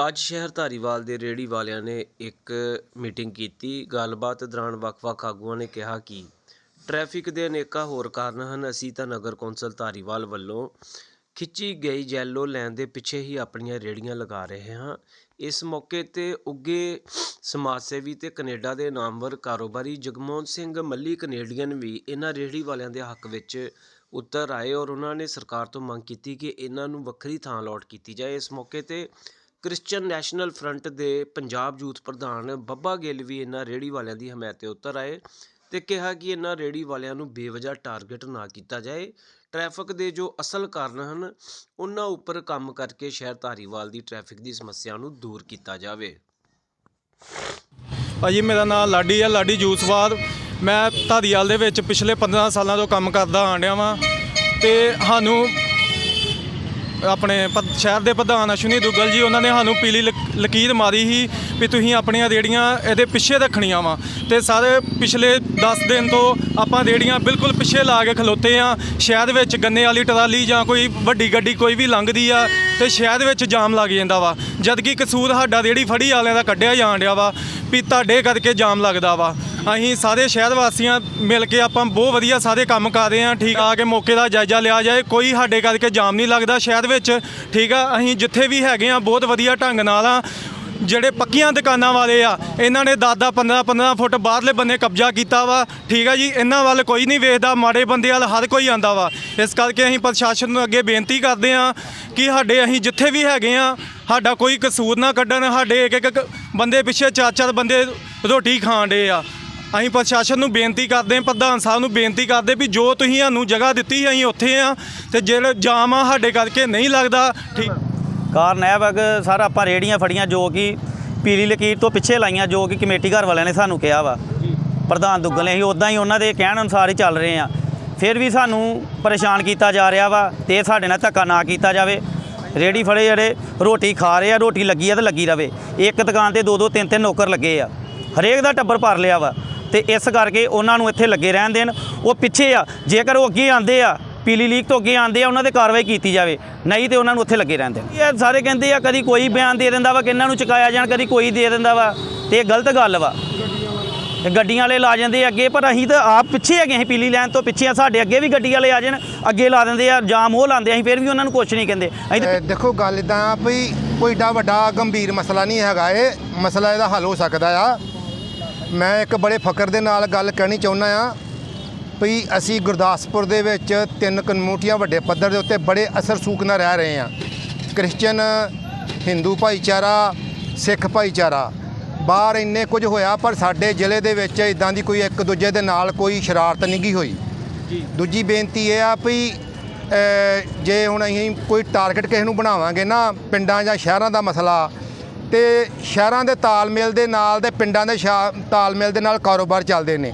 ਅੱਜ ਸ਼ਹਿਰ ਧਾਰੀਵਾਲ ਦੇ ਰੇਹੜੀ ਵਾਲਿਆਂ ਨੇ ਇੱਕ ਮੀਟਿੰਗ ਕੀਤੀ। ਗੱਲਬਾਤ ਦੌਰਾਨ ਵੱਖ-ਵੱਖ ਆਗੂਆਂ ਨੇ ਕਿਹਾ ਕਿ ਟ੍ਰੈਫਿਕ ਦੇ ਅਨੇਕਾਂ ਹੋਰ ਕਾਰਨ ਹਨ। ਅਸੀਂ ਤਾਂ ਨਗਰ ਕੌਂਸਲ ਧਾਰੀਵਾਲ ਵੱਲੋਂ ਖਿੱਚੀ ਗਈ ਜੈਲੋ ਲੈਣ ਦੇ ਪਿੱਛੇ ਹੀ ਆਪਣੀਆਂ ਰੇਹੜੀਆਂ ਲਗਾ ਰਹੇ ਹਾਂ। ਇਸ ਮੌਕੇ ਤੇ ਉੱਘੇ ਸਮਾਜ ਸੇਵੀ ਤੇ ਕੈਨੇਡਾ ਦੇ ਨਾਮਵਰ ਕਾਰੋਬਾਰੀ ਜਗਮੋਹਨ ਸਿੰਘ ਮੱਲੀ, ਕੈਨੇਡੀਅਨ ਵੀ ਇਹਨਾਂ ਰੇਹੜੀ ਵਾਲਿਆਂ ਦੇ ਹੱਕ ਵਿੱਚ ਉੱਤਰ ਆਏ ਔਰ ਉਹਨਾਂ ਨੇ ਸਰਕਾਰ ਤੋਂ ਮੰਗ ਕੀਤੀ ਕਿ ਇਹਨਾਂ ਨੂੰ ਵੱਖਰੀ ਥਾਂ ਅਲਾਟ ਕੀਤੀ ਜਾਏ। ਇਸ ਮੌਕੇ ਤੇ ਕ੍ਰਿਸਚੀਅਨ ਨੈਸ਼ਨਲ ਫਰੰਟ ਦੇ ਪੰਜਾਬ ਯੂਥ ਪ੍ਰਧਾਨ ਬੱਬਾ ਗਿੱਲ ਵੀ ਇਹਨਾਂ ਰੇਹੜੀ ਵਾਲਿਆਂ ਦੀ ਹਮਾਇਤ ਤੇ ਉਤਰ ਆਏ ਤੇ ਕਿਹਾ ਕਿ ਇਹਨਾਂ ਰੇਹੜੀ ਵਾਲਿਆਂ ਨੂੰ ਬੇਵਜ੍ਹਾ ਟਾਰਗੇਟ ਨਾ ਕੀਤਾ ਜਾਏ। ਟ੍ਰੈਫਿਕ ਦੇ ਜੋ ਅਸਲ ਕਾਰਨ ਹਨ, ਉਹਨਾਂ ਉੱਪਰ ਕੰਮ ਕਰਕੇ ਸ਼ਹਿਰ ਧਾਰੀਵਾਲ ਦੀ ਟ੍ਰੈਫਿਕ ਦੀ ਸਮੱਸਿਆ ਨੂੰ ਦੂਰ ਕੀਤਾ ਜਾਵੇ। ਭਾਜੀ, ਮੇਰਾ ਨਾਮ ਲਾਡੀ ਹੈ ਲਾਡੀ ਜੂਸਵਾਦ ਮੈਂ ਧਾਰੀਵਾਲ ਦੇ ਵਿੱਚ ਪਿਛਲੇ 15 ਸਾਲਾਂ ਤੋਂ ਕੰਮ ਕਰਦਾ ਆਣ ਵਾਂ ਤੇ ਸਾਨੂੰ ਆਪਣੇ ਪ- ਸ਼ਹਿਰ ਦੇ ਪ੍ਰਧਾਨ ਅਸ਼ਵਨੀ ਦੁੱਗਲ ਜੀ, ਉਹਨਾਂ ਨੇ ਸਾਨੂੰ ਪੀਲੀ ਲਕ- ਲਕੀਰ ਮਾਰੀ ਸੀ ਵੀ ਤੁਸੀਂ ਆਪਣੀਆਂ ਰੇੜੀਆਂ ਇਹਦੇ ਪਿੱਛੇ ਰੱਖਣੀਆਂ ਵਾ। ਤੇ ਸਾਰੇ ਪਿਛਲੇ 10 ਦਿਨ ਤੋਂ ਆਪਾਂ ਰੇੜੀਆਂ ਬਿਲਕੁਲ ਪਿੱਛੇ ਲਾ ਕੇ ਖਲੋਤੇ ਆ। ਸ਼ਹਿਰ ਵਿੱਚ ਗੰਨੇ ਵਾਲੀ ਟਰਾਲੀ ਜਾਂ ਕੋਈ ਵੱਡੀ ਗੱਡੀ ਕੋਈ ਵੀ ਲੰਘਦੀ ਆ ਤੇ ਸ਼ਹਿਰ ਵਿੱਚ ਜਾਮ ਲੱਗ ਜਾਂਦਾ ਵਾ। ਜਦ ਕਿ ਕਸੂਰ ਸਾਡਾ ਰੇੜੀ ਫੜੀ ਵਾਲਿਆਂ ਦਾ ਕੱਢਿਆ ਜਾਣ ਡਿਆ ਵਾ ਵੀ ਤੁਹਾਡੇ ਕਰਕੇ ਜਾਮ ਲੱਗਦਾ ਵਾ। ਅਸੀਂ ਸਾਰੇ ਸ਼ਹਿਰ ਵਾਸੀਆਂ ਮਿਲ ਕੇ ਆਪਾਂ ਬਹੁਤ ਵਧੀਆ ਸਾਰੇ ਕੰਮ ਕਰ ਰਹੇ ਹਾਂ। ਠੀਕ ਆ ਕੇ ਮੌਕੇ ਦਾ ਜਾਇਜ਼ਾ ਲਿਆ ਜਾਏ। ਕੋਈ ਸਾਡੇ ਕਰਕੇ ਜਾਮ ਨਹੀਂ ਲੱਗਦਾ ਸ਼ਹਿਰ ਵਿੱਚ। ਠੀਕ ਆ, ਅਸੀਂ ਜਿੱਥੇ ਵੀ ਹੈਗੇ ਆ ਬਹੁਤ ਵਧੀਆ ਢੰਗ ਨਾਲ ਆ। ਜਿਹੜੇ ਪੱਕੀਆਂ ਦੁਕਾਨਾਂ ਵਾਲੇ ਆ, ਇਹਨਾਂ ਨੇ 10 10 15 15 ਫੁੱਟ ਬਾਹਰਲੇ ਬੰਨੇ ਕਬਜ਼ਾ ਕੀਤਾ ਵਾ। ਠੀਕ ਆ ਜੀ, ਇਹਨਾਂ ਵੱਲ ਕੋਈ ਨਹੀਂ ਵੇਖਦਾ, ਮਾੜੇ ਬੰਦੇ ਵੱਲ ਹਰ ਕੋਈ ਆਂਦਾ ਵਾ। ਇਸ ਕਰਕੇ ਅਸੀਂ ਪ੍ਰਸ਼ਾਸਨ ਨੂੰ ਅੱਗੇ ਬੇਨਤੀ ਕਰਦੇ ਆ ਕਿ ਸਾਡੇ ਅਸੀਂ ਜਿੱਥੇ ਵੀ ਹੈਗੇ ਆ ਸਾਡਾ ਕੋਈ ਕਸੂਰ ਨਾ ਕੱਢਣ। ਸਾਡੇ ਇੱਕ ਇੱਕ ਬੰਦੇ ਪਿੱਛੇ ਚਾਰ ਚਾਰ ਬੰਦੇ ਰੋਟੀ ਖਾਣ ਡੇ ਆ। ਅਸੀਂ ਪ੍ਰਸ਼ਾਸਨ ਨੂੰ ਬੇਨਤੀ ਕਰਦੇ ਹਾਂ, ਪ੍ਰਧਾਨ ਸਾਹਿਬ ਨੂੰ ਬੇਨਤੀ ਕਰਦੇ ਵੀ ਜੋ ਤੁਸੀਂ ਸਾਨੂੰ ਜਗ੍ਹਾ ਦਿੱਤੀ ਅਸੀਂ ਉੱਥੇ ਆ ਤੇ ਜਿਹੜਾ ਜਾਮ ਆ ਸਾਡੇ ਕਰਕੇ ਨਹੀਂ ਲੱਗਦਾ, ਠੀਕ। ਕਾਰਨ ਇਹ ਵਾ ਕਿ ਸਰ ਆਪਾਂ ਰੇੜੀਆਂ ਫੜੀਆਂ ਜੋ ਕਿ ਪੀਲੀ ਲਕੀਰ ਤੋਂ ਪਿੱਛੇ ਲਾਈਆਂ, ਜੋ ਕਿ ਕਮੇਟੀ ਘਰ ਵਾਲਿਆਂ ਨੇ ਸਾਨੂੰ ਕਿਹਾ ਵਾ। ਪ੍ਰਧਾਨ ਦੁੱਗਲ ਨੇ ਅਸੀਂ ਉਦਾਂ ਹੀ ਉਹਨਾਂ ਦੇ ਕਹਿਣ ਅਨੁਸਾਰ ਹੀ ਚੱਲ ਰਹੇ ਆ ਫਿਰ ਵੀ ਸਾਨੂੰ ਪਰੇਸ਼ਾਨ ਕੀਤਾ ਜਾ ਰਿਹਾ ਵਾ ਤੇ ਸਾਡੇ ਨਾਲ ਧੱਕਾ ਨਾ ਕੀਤਾ ਜਾਵੇ। ਰੇੜੀ ਫੜੇ ਜਿਹੜੇ ਰੋਟੀ ਖਾ ਰਹੇ ਆ, ਰੋਟੀ ਲੱਗੀ ਆ ਤੇ ਲੱਗੀ ਰਵੇ। ਇੱਕ ਦੁਕਾਨ ਤੇ ਦੋ ਦੋ ਤਿੰਨ ਤਿੰਨ ਨੌਕਰ ਲੱਗੇ ਆ। ਹਰੇਕ ਦਾ ਟੱਬਰ ਭਰ ਲਿਆ ਵਾ। ਤੇ ਇਸ ਕਰਕੇ ਉਹਨਾਂ ਨੂੰ ਇੱਥੇ ਲੱਗੇ ਰਹਿਣ ਦੇਣ। ਉਹ ਪਿੱਛੇ ਆ, ਜੇਕਰ ਉਹ ਅੱਗੇ ਆਂਦੇ ਆ, ਪੀਲੀ ਲੀਕ ਤੋਂ ਅੱਗੇ ਆਂਦੇ ਆ, ਉਹਨਾਂ ਤੇ ਕਾਰਵਾਈ ਕੀਤੀ ਜਾਵੇ। ਨਹੀਂ ਤੇ ਉਹਨਾਂ ਨੂੰ ਉੱਥੇ ਲੱਗੇ ਰਹਿਣ ਦੇਣ। ਇਹ ਸਾਰੇ ਕਹਿੰਦੇ ਆ, ਕਦੀ ਕੋਈ ਬਿਆਨ ਦੇ ਦਿੰਦਾ ਵਾ ਕਿ ਇਹਨਾਂ ਨੂੰ ਚੁਕਾਇਆ ਜਾਣ, ਕਦੀ ਕੋਈ ਦੇ ਦਿੰਦਾ ਵਾ। ਤੇ ਇਹ ਗਲਤ ਗੱਲ ਵਾ। ਤੇ ਗੱਡੀਆਂ ਵਾਲੇ ਲਾ ਜਾਂਦੇ ਅੱਗੇ, ਪਰ ਅਸੀਂ ਤਾਂ ਆਪ ਪਿੱਛੇ ਹੈਗੇ ਅਸੀਂ ਪੀਲੀ ਲੈਣ ਤੋਂ ਪਿੱਛੇ ਆ, ਸਾਡੇ ਅੱਗੇ ਵੀ ਗੱਡੀ ਵਾਲੇ ਆ ਜਾਣ, ਅੱਗੇ ਲਾ ਦਿੰਦੇ ਆ, ਜਾਮ ਉਹ ਲਾਉਂਦੇ ਅਸੀਂ ਫਿਰ ਵੀ ਉਹਨਾਂ ਨੂੰ ਕੁਝ ਨਹੀਂ ਕਹਿੰਦੇ। ਅਸੀਂ ਦੇਖੋ ਗੱਲ ਇਦਾਂ ਆ ਵੀ ਕੋਈ ਏਡਾ ਵੱਡਾ ਗੰਭੀਰ ਮਸਲਾ ਨਹੀਂ ਹੈਗਾ, ਇਹ ਮਸਲਾ ਇਹਦਾ ਹੱਲ ਹੋ ਸਕਦਾ ਆ। ਮੈਂ ਇੱਕ ਬੜੇ ਫਕਰ ਦੇ ਨਾਲ ਗੱਲ ਕਹਿਣੀ ਚਾਹੁੰਦਾ ਆ ਵੀ ਅਸੀਂ ਗੁਰਦਾਸਪੁਰ ਦੇ ਵਿੱਚ ਤਿੰਨ ਕਮਿਊਨਿਟੀਆਂ ਵੱਡੇ ਪੱਧਰ ਦੇ ਉੱਤੇ ਬੜੇ ਅਸਰ ਸੂਖ ਨਾਲ ਰਹਿ ਰਹੇ ਆ ਕ੍ਰਿਸਚੀਅਨ ਹਿੰਦੂ ਭਾਈਚਾਰਾ ਸਿੱਖ ਭਾਈਚਾਰਾ ਬਾਹਰ ਇੰਨੇ ਕੁਝ ਹੋਇਆ ਪਰ ਸਾਡੇ ਜ਼ਿਲ੍ਹੇ ਦੇ ਵਿੱਚ ਇਦਾਂ ਦੀ ਕੋਈ ਇੱਕ ਦੂਜੇ ਦੇ ਨਾਲ ਕੋਈ ਸ਼ਰਾਰਤ ਨਹੀਂ ਗੀ ਹੋਈ। ਦੂਜੀ ਬੇਨਤੀ ਇਹ ਆ ਵੀ ਜੇ ਹੁਣ ਅਸੀਂ ਕੋਈ ਟਾਰਗੇਟ ਕਿਸੇ ਨੂੰ ਬਣਾਵਾਂਗੇ ਨਾ ਪਿੰਡਾਂ ਜਾਂ ਸ਼ਹਿਰਾਂ ਦਾ ਮਸਲਾ ਤੇ ਸ਼ਹਿਰਾਂ ਦੇ ਤਾਲਮੇਲ ਦੇ ਨਾਲ ਤੇ ਪਿੰਡਾਂ ਦੇ ਸ਼ਾ- ਤਾਲਮੇਲ ਦੇ ਨਾਲ ਕਾਰੋਬਾਰ ਚੱਲਦੇ ਨੇ।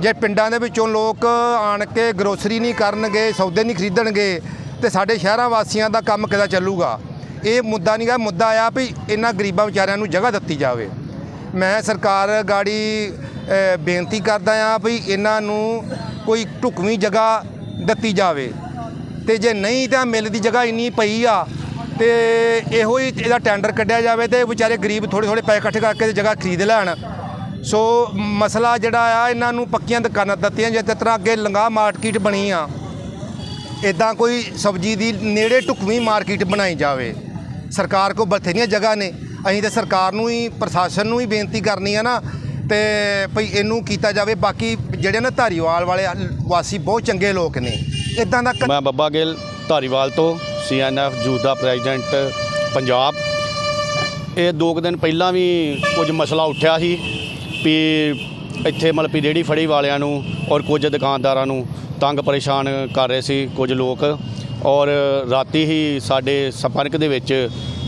ਜੇ ਪਿੰਡਾਂ ਦੇ ਵਿੱਚੋਂ ਲੋਕ ਆਣ ਕੇ ਗਰੋਸਰੀ ਨਹੀਂ ਕਰਨਗੇ, ਸੌਦੇ ਨਹੀਂ ਖਰੀਦਣਗੇ, ਤੇ ਸਾਡੇ ਸ਼ਹਿਰਾਂ ਵਾਸੀਆਂ ਦਾ ਕੰਮ ਕਿੱਦਾਂ ਚੱਲੂਗਾ? ਇਹ ਮੁੱਦਾ ਨਹੀਂ ਗਾ ਮੁੱਦਾ ਆ ਵੀ ਇਹਨਾਂ ਗਰੀਬਾਂ ਵਿਚਾਰਿਆਂ ਨੂੰ ਜਗ੍ਹਾ ਦਿੱਤੀ ਜਾਵੇ। ਮੈਂ ਸਰਕਾਰ ਗਾੜੀ ਬੇਨਤੀ ਕਰਦਾ ਆ ਵੀ ਇਹਨਾਂ ਨੂੰ ਕੋਈ ਢੁਕਵੀਂ ਜਗ੍ਹਾ ਦਿੱਤੀ ਜਾਵੇ। ਤੇ ਜੇ ਨਹੀਂ ਤਾਂ ਮਿਲ ਦੀ ਜਗ੍ਹਾ ਇੰਨੀ ਪਈ ਆ ਤੇ ਇਹੋ ਹੀ ਇਹਦਾ ਟੈਂਡਰ ਕੱਢਿਆ ਜਾਵੇ ਤੇ ਵਿਚਾਰੇ ਗਰੀਬ ਥੋੜੇ ਥੋੜੇ ਪੈਸੇ ਇਕੱਠੇ ਕਰਕੇ ਤੇ ਜਗ੍ਹਾ ਖਰੀਦ ਲੈਣ। ਸੋ ਮਸਲਾ ਜਿਹੜਾ ਆ, ਇਹਨਾਂ ਨੂੰ ਪੱਕੀਆਂ ਦੁਕਾਨਾਂ ਦਿੱਤੀਆਂ ਜਿਸ ਤਰ੍ਹਾਂ ਅੱਗੇ ਲੰਗਾ ਮਾਰਕੀਟ ਬਣੀ ਆ ਇਦਾਂ ਕੋਈ ਸਬਜ਼ੀ ਦੀ ਨੇੜੇ ਢੁਕਵੀਂ ਮਾਰਕੀਟ ਬਣਾਈ ਜਾਵੇ। ਸਰਕਾਰ ਕੋ ਬਥੇਰੀਆਂ ਜਗ੍ਹਾ ਨੇ। ਅਸੀਂ ਤੇ ਸਰਕਾਰ ਨੂੰ ਹੀ, ਪ੍ਰਸ਼ਾਸਨ ਨੂੰ ਹੀ ਬੇਨਤੀ ਕਰਨੀ ਆ ਨਾ, ਤੇ ਭਈ ਇਹਨੂੰ ਕੀਤਾ ਜਾਵੇ। ਬਾਕੀ ਜਿਹੜੇ ਨਾ ਧਾਰੀਵਾਲ ਵਾਲੇ ਵਾਸੀ ਬਹੁਤ ਚੰਗੇ ਲੋਕ ਨੇ। ਇਦਾਂ ਦਾ ਕ- ਮੈਂ ਬੱਬਾ ਗਿੱਲ, ਧਾਰੀਵਾਲ ਤੋਂ। ਸੀਐਨਐਫ ਯੂਥ ਦਾ ਪ੍ਰੈਜ਼ੀਡੈਂਟ, ਪੰਜਾਬ। ਇਹ ਦੋ ਕੁ ਦਿਨ ਪਹਿਲਾਂ ਵੀ ਕੁਝ ਮਸਲਾ ਉੱਠਿਆ ਸੀ ਵੀ ਇੱਥੇ ਮਤਲਬ ਵੀ ਰੇਹੜੀ ਫੜੀ ਵਾਲਿਆਂ ਨੂੰ ਔਰ ਕੁਝ ਦੁਕਾਨਦਾਰਾਂ ਨੂੰ ਤੰਗ ਪਰੇਸ਼ਾਨ ਕਰ ਰਹੇ ਸੀ ਕੁਝ ਲੋਕ। ਔਰ ਰਾਤੀ ਹੀ ਸਾਡੇ ਸੰਪਰਕ ਦੇ ਵਿੱਚ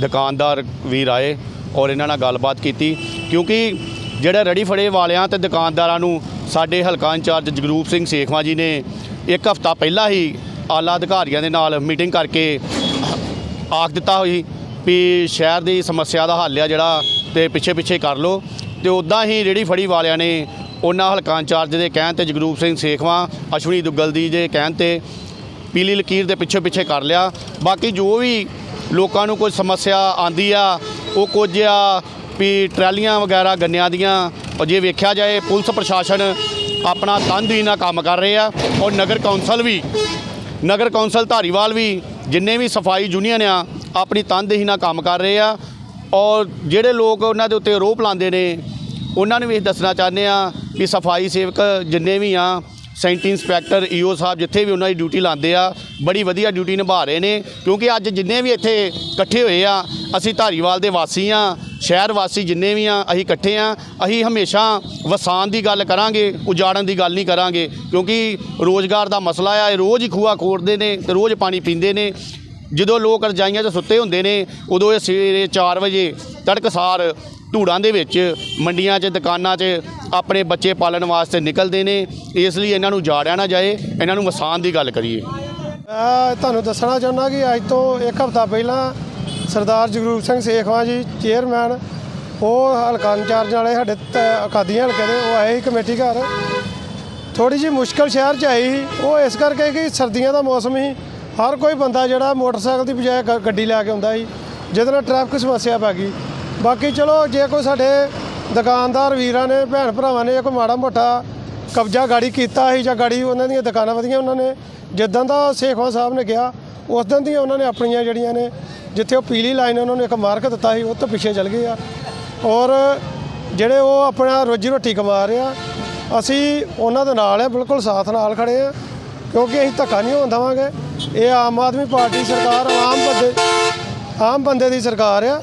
ਦੁਕਾਨਦਾਰ ਵੀਰ ਆਏ ਔਰ ਇਹਨਾਂ ਨਾਲ ਗੱਲਬਾਤ ਕੀਤੀ ਕਿਉਂਕਿ ਜਿਹੜਾ ਰੇਹੜੀ ਫੜੇ ਵਾਲਿਆਂ ਤੇ ਦੁਕਾਨਦਾਰਾਂ ਨੂੰ ਸਾਡੇ ਹਲਕਾ ਇੰਚਾਰਜ ਜਗਰੂਪ ਸਿੰਘ ਸੇਖਵਾਂ ਜੀ ਨੇ ਇੱਕ ਹਫ਼ਤਾ ਪਹਿਲਾਂ ਹੀ ਆਲਾ ਅਧਿਕਾਰੀਆਂ ਦੇ ਨਾਲ ਮੀਟਿੰਗ ਕਰਕੇ ਆਖ ਦਿੱਤਾ ਹੋਈ ਵੀ ਸ਼ਹਿਰ ਦੀ ਸਮੱਸਿਆ ਦਾ ਹੱਲ ਆ ਜਿਹੜਾ ਤੇ ਪਿੱਛੇ ਪਿੱਛੇ ਕਰ ਲਓ। ਤੇ ਉਦਾਂ ਹੀ ਰੇੜੀ ਫੜੀ ਵਾਲਿਆਂ ਨੇ ਉਹਨਾਂ ਹਲਕਾ ਇੰਚਾਰਜ ਦੇ ਕਹਿਣ ਤੇ ਜਗਰੂਪ ਸਿੰਘ ਸੇਖਵਾਂ, ਅਸ਼ਵਨੀ ਦੁੱਗਲ ਦੀ ਦੇ ਕਹਿਣ ਤੇ ਪੀਲੀ ਲਕੀਰ ਦੇ ਪਿੱਛੇ ਪਿੱਛੇ ਕਰ ਲਿਆ। ਬਾਕੀ ਜੋ ਵੀ ਲੋਕਾਂ ਨੂੰ ਕੋਈ ਸਮੱਸਿਆ ਆਂਦੀ ਆ, ਉਹ ਕੁਝ ਆ ਵੀ ਟਰਾਲੀਆਂ ਵਗੈਰਾ ਗੰਨਿਆਂ ਦੀਆਂ ਜੇ ਵੇਖਿਆ ਜਾਏ, ਪੁਲਿਸ ਪ੍ਰਸ਼ਾਸਨ ਆਪਣਾ ਤਨਦੀਨ ਨਾਲ ਕੰਮ ਕਰ ਰਹੇ ਆ। ਔਰ ਨਗਰ ਕੌਂਸਲ ਵੀ ਨਗਰ ਕੌਂਸਲ ਧਾਰੀਵਾਲ ਵੀ ਜਿੰਨੇ ਵੀ ਸਫ਼ਾਈ ਯੂਨੀਅਨ ਆ, ਆਪਣੀ ਤਨਦੇਹੀ ਨਾਲ ਕੰਮ ਕਰ ਰਹੇ ਆ। ਔਰ ਜਿਹੜੇ ਲੋਕ ਉਹਨਾਂ ਦੇ ਉੱਤੇ ਆਰੋਪ ਲਾਉਂਦੇ ਨੇ, ਉਹਨਾਂ ਨੂੰ ਵੀ ਅਸੀਂ ਦੱਸਣਾ ਚਾਹੁੰਦੇ ਆ ਕਿ ਸਫ਼ਾਈ ਸੇਵਕ ਜਿੰਨੇ ਵੀ ਆ ਸੈਂਟੀ ਇੰਸਪੈਕਟਰ ਈਓ ਸਾਹਿਬ ਜਿੱਥੇ ਵੀ ਉਹਨਾਂ ਦੀ ਡਿਊਟੀ ਲਾਉਂਦੇ ਆ, ਬੜੀ ਵਧੀਆ ਡਿਊਟੀ ਨਿਭਾ ਰਹੇ ਨੇ, ਕਿਉਂਕਿ ਅੱਜ ਜਿੰਨੇ ਵੀ ਇੱਥੇ ਇਕੱਠੇ ਹੋਏ ਆ, ਅਸੀਂ ਧਾਰੀਵਾਲ ਦੇ ਵਾਸੀ ਆ, ਸ਼ਹਿਰ ਵਾਸੀ ਜਿੰਨੇ ਵੀ ਆ, ਅਸੀਂ ਇਕੱਠੇ ਆ, ਅਸੀਂ ਹਮੇਸ਼ਾ ਵਸਾਨ ਦੀ ਗੱਲ ਕਰਾਂਗੇ, ਉਜਾੜਨ ਦੀ ਗੱਲ ਨਹੀਂ ਕਰਾਂਗੇ, ਕਿਉਂਕਿ ਰੋਜ਼ਗਾਰ ਦਾ ਮਸਲਾ ਆ, ਇਹ ਰੋਜ਼ ਹੀ ਖੂਆ ਖੋਰਦੇ ਨੇ, ਤੇ ਰੋਜ਼ ਪਾਣੀ ਪੀਂਦੇ ਨੇ। ਜਦੋਂ ਲੋਕ ਰਜਾਈਆਂ 'ਚ ਸੁੱਤੇ ਹੁੰਦੇ ਨੇ, ਉਦੋਂ ਇਹ ਸਵੇਰੇ 4 ਵਜੇ ਤੜਕਸਾਰ ਧੂੜਾਂ ਦੇ ਵਿੱਚ ਮੰਡੀਆਂ 'ਚ, ਦੁਕਾਨਾਂ 'ਚ ਆਪਣੇ ਬੱਚੇ ਪਾਲਣ ਵਾਸਤੇ ਨਿਕਲਦੇ ਨੇ। ਇਸ ਲਈ ਇਹਨਾਂ ਨੂੰ ਜਾੜਿਆ ਨਾ ਜਾਏ। ਇਹਨਾਂ ਨੂੰ ਵਸਾਨ ਦੀ ਗੱਲ ਕਰੀਏ। ਮੈਂ ਤੁਹਾਨੂੰ ਦੱਸਣਾ ਚਾਹੁੰਦਾ ਕਿ ਅੱਜ ਤੋਂ ਇੱਕ ਹਫ਼ਤਾ ਪਹਿਲਾਂ ਸਰਦਾਰ ਜਗਰੂਪ ਸਿੰਘ ਸੇਖਵਾਂ ਜੀ, ਚੇਅਰਮੈਨ, ਉਹ ਹਲਕਾ ਇੰਚਾਰਜ ਵਾਲੇ ਸਾਡੇ ਤ- ਅਕਾਦੀਆਂ ਹਲਕੇ ਦੇ, ਉਹ ਆਏ ਸੀ ਕਮੇਟੀ ਘਰ। ਥੋੜੀ ਜਿਹੀ ਮੁਸ਼ਕਲ ਸ਼ਹਿਰ 'ਚ ਆਈ ਸੀ। ਉਹ ਇਸ ਕਰਕੇ ਕਿ ਸਰਦੀਆਂ ਦਾ ਮੌਸਮ ਸੀ। ਹਰ ਕੋਈ ਬੰਦਾ ਜਿਹੜਾ ਮੋਟਰਸਾਈਕਲ ਦੀ ਬਜਾਏ ਗ- ਗੱਡੀ ਲੈ ਕੇ ਆਉਂਦਾ ਸੀ। ਜਿਹਦੇ ਨਾਲ ਟ੍ਰੈਫਿਕ ਸਮੱਸਿਆ ਪੈ ਗਈ। ਬਾਕੀ ਚਲੋ, ਜੇ ਕੋਈ ਸਾਡੇ ਦੁਕਾਨਦਾਰ ਵੀਰਾਂ ਨੇ, ਭੈਣ ਭਰਾਵਾਂ ਨੇ ਕੋਈ ਮਾੜਾ ਮੋਟਾ ਕਬਜ਼ਾ ਗਾੜੀ ਕੀਤਾ ਸੀ ਜਾਂ ਗਾੜੀ ਉਹਨਾਂ ਦੀਆਂ ਦੁਕਾਨਾਂ ਵਧੀਆਂ ਉਹਨਾਂ ਨੇ, ਜਿੱਦਾਂ ਦਾ ਸੇਖਵਾਂ ਸਾਹਿਬ ਨੇ ਕਿਹਾ, ਉਸ ਦਿਨ ਦੀਆਂ ਉਹਨਾਂ ਨੇ ਆਪਣੀਆਂ ਜਿਹੜੀਆਂ ਨੇ, ਜਿੱਥੇ ਉਹ ਪੀਲੀ ਲਾਈਨ ਉਹਨਾਂ ਨੂੰ ਇੱਕ ਮਾਰਕ ਦਿੱਤਾ ਸੀ, ਉਹ ਤੋਂ ਪਿੱਛੇ ਚੱਲ ਗਏ ਆ। ਔਰ ਜਿਹੜੇ ਉਹ ਆਪਣਾ ਰੋਜੀ ਰੋਟੀ ਕਮਾ ਰਹੇ ਆ, ਅਸੀਂ ਉਹਨਾਂ ਦੇ ਨਾਲ ਆ, ਬਿਲਕੁਲ ਸਾਥ ਨਾਲ ਖੜੇ ਆ, ਕਿਉਂਕਿ ਅਸੀਂ ਧੱਕਾ ਨਹੀਂ ਹੋਣ ਦੇਵਾਂਗੇ। ਇਹ ਆਮ ਆਦਮੀ ਪਾਰਟੀ ਸਰਕਾਰ, ਆਮ ਬੰਦੇ ਆਮ ਬੰਦੇ ਦੀ ਸਰਕਾਰ ਆ।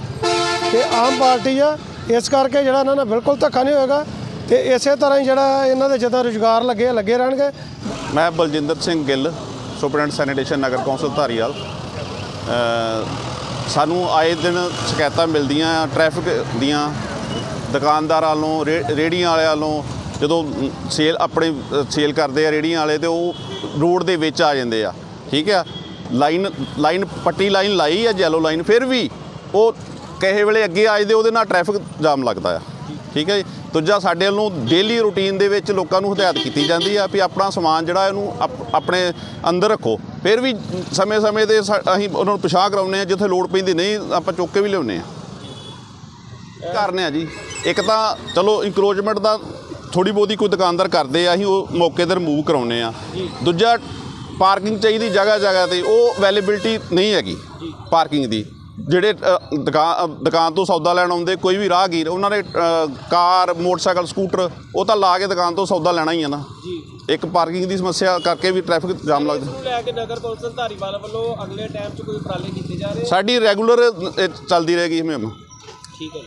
ਤੇ ਆਮ ਪਾਰਟੀ ਆ, ਇਸ ਕਰਕੇ ਜਿਹੜਾ ਇਹਨਾਂ ਨਾਲ ਬਿਲਕੁਲ ਧੱਕਾ ਨਹੀਂ ਹੋਏਗਾ ਤੇ ਇਸੇ ਤਰ੍ਹਾਂ ਹੀ ਜਿਹੜਾ ਇਹਨਾਂ ਦੇ ਜਿੱਦਾਂ ਰੁਜ਼ਗਾਰ ਲੱਗੇ ਲੱਗੇ ਰਹਿਣਗੇ। ਮੈਂ ਬਲਜਿੰਦਰ ਸਿੰਘ ਗਿੱਲ, ਸੁਪਰਡੈਂਟ ਸੈਨੀਟੇਸ਼ਨ ਨਗਰ ਕੌਂਸਲ ਧਾਰੀਵਾਲ। ਸਾਨੂੰ ਆਏ ਦਿਨ ਸ਼ਿਕਾਇਤਾਂ ਮਿਲਦੀਆਂ ਆ ਟ੍ਰੈਫਿਕ ਦੀਆਂ, ਦੁਕਾਨਦਾਰਾਂ ਵੱਲੋਂ, ਰੇ- ਰੇਹੜੀਆਂ ਵਾਲਿਆਂ ਵੱਲੋਂ, ਜਦੋਂ ਸੇਲ ਆਪਣੇ, ਸੇਲ ਕਰਦੇ ਆ ਰੇਹੜੀਆਂ ਵਾਲੇ ਤੇ ਉਹ ਰੋਡ ਦੇ ਵਿੱਚ ਆ ਜਾਂਦੇ ਆ। ਠੀਕ ਆ? ਲਾਈਨ ਲਾਈਨ, ਪੱਟੀ ਲਾਈਨ ਲਾਈ ਆ ਜੈਲੋ ਲਾਈਨ, ਫਿਰ ਵੀ ਉਹ ਕਹੇ ਵੇਲੇ ਅੱਗੇ ਆ ਜਾਂਦੇ ਉਹਦੇ ਨਾਲ ਟ੍ਰੈਫਿਕ ਜਾਮ ਲੱਗਦਾ ਆ। ਠੀਕ ਹੈ ਜੀ? ਦੂਜਾ ਸਾਡੇ ਵੱਲੋਂ ਡੇਲੀ ਰੂਟੀਨ ਦੇ ਵਿੱਚ ਲੋਕਾਂ ਨੂੰ ਹਦਾਇਤ ਕੀਤੀ ਜਾਂਦੀ ਆ ਵੀ ਆਪਣਾ ਸਮਾਨ ਜਿਹੜਾ ਇਹਨੂੰ ਆਪ- ਆਪਣੇ ਅੰਦਰ ਰੱਖੋ। ਫਿਰ ਵੀ ਸਮੇਂ-ਸਮੇਂ ਤੇ ਅਸੀਂ ਉਹਨਾਂ ਨੂੰ ਪਿਛਾਹ ਕਰਾਉਂਦੇ ਆ ਜਿੱਥੇ ਲੋੜ ਪੈਂਦੀ ਨਹੀਂ ਆਪਾਂ ਚੁੱਕ ਕੇ ਵੀ ਲਿਆਉਂਦੇ ਆ। ਕਰਨੇ ਆ ਜੀ? ਇੱਕ ਤਾਂ ਚਲੋ ਇਨਕਰੋਚਮੈਂਟ ਦਾ ਥੋੜੀ ਬਹੁਤੀ ਕੋਈ ਦੁਕਾਨਦਾਰ ਕਰਦੇ ਆ ਅਸੀਂ ਉਹ ਮੌਕੇ ਤੇ ਰਿਮੂਵ ਕਰਾਉਂਦੇ ਆ। ਦੂਜਾ ਪਾਰਕਿੰਗ ਚਾਹੀਦੀ ਜਗ੍ਹਾ ਜਗ੍ਹਾ ਤੇ ਉਹ ਅਵੇਲੇਬਿਲਟੀ ਨਹੀਂ ਹੈਗੀ ਪਾਰਕਿੰਗ ਦੀ। ਜਿਹੜੇ ਦੁਕਾਨ ਦੁਕਾਨ ਤੋਂ ਸੌਦਾ ਲੈਣ ਆਉਂਦੇ ਕੋਈ ਵੀ ਰਾਹਗੀਰ ਉਹਨਾਂ ਨੇ ਕਾਰ ਮੋਟਰਸਾਈਕਲ ਸਕੂਟਰ ਉਹ ਤਾਂ ਲਾ ਕੇ ਦੁਕਾਨ ਤੋਂ ਸੌਦਾ ਲੈਣਾ ਹੀ ਆ ਨਾ। ਇੱਕ ਪਾਰਕਿੰਗ ਦੀ ਸਮੱਸਿਆ ਕਰਕੇ ਵੀ ਟ੍ਰੈਫਿਕ ਜਾਮ ਲੱਗਦਾ। ਨੂੰ ਲੈ ਕੇ ਨਗਰ ਕੌਂਸਲ ਧਾਰੀਵਾਲ ਵੱਲੋਂ ਅਗਲੇ ਟਾਈਮ 'ਚ ਕੋਈ ਉਪਰਾਲੇ ਕੀਤੇ ਜਾ ਰਹੇ? ਸਾਡੀ ਰੈਗੂਲਰ ਚੱਲਦੀ ਰਹੇਗੀ ਮੁਹਿੰਮ। ਠੀਕ ਹੈ